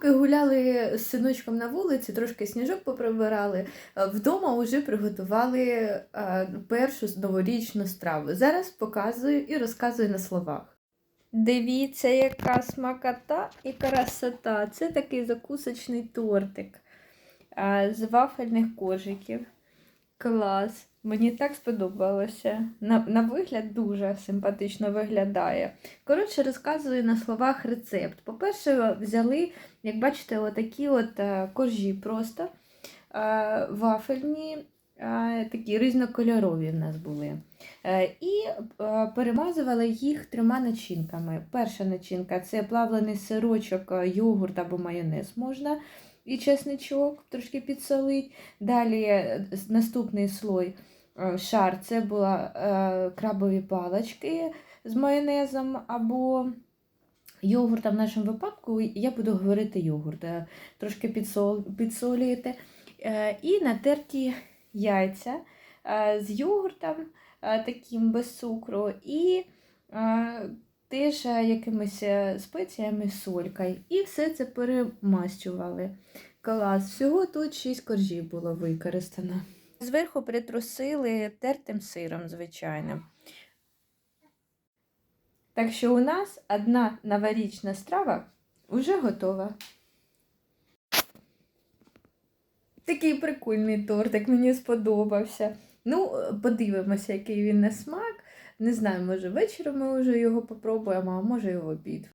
Поки гуляли з синочком на вулиці, трошки сніжок поприбирали, е, вдома вже приготували е, першу новорічну страву. Зараз показую і розказую на словах. Дивіться, яка смакота і красота. Це такий закусочний тортик з вафельних коржиків. Клас. Мені так сподобалося. На, на вигляд дуже симпатично виглядає. Коротше, розказую на словах рецепт. По-перше, взяли, як бачите, отакі от е, коржі просто е, вафельні, е, такі різнокольорові в нас були. І перемазували їх трьома начинками. Перша начинка це плавлений сирочок, йогурт або майонез можна, і чесничок трошки підсолить. Далі е, наступний слой е, шар це були е, крабові палички з майонезом або йогурт, а в нашому випадку я буду говорити йогурт. Трошки підсол, підсолюєте. І натерті яйця з йогуртом таким без цукру, і теж е, якимись е, спеціями, солькою. І все це перемащували. Клас. Всього тут 6 коржів було використано. Зверху притрусили тертим сиром, звичайно. Так що у нас одна новорічна страва вже готова. Такий прикольний тортик, мені сподобався. Ну, подивимося, який він на смак. Не знаю, може вечором ми вже його попробуємо, а може і в обід.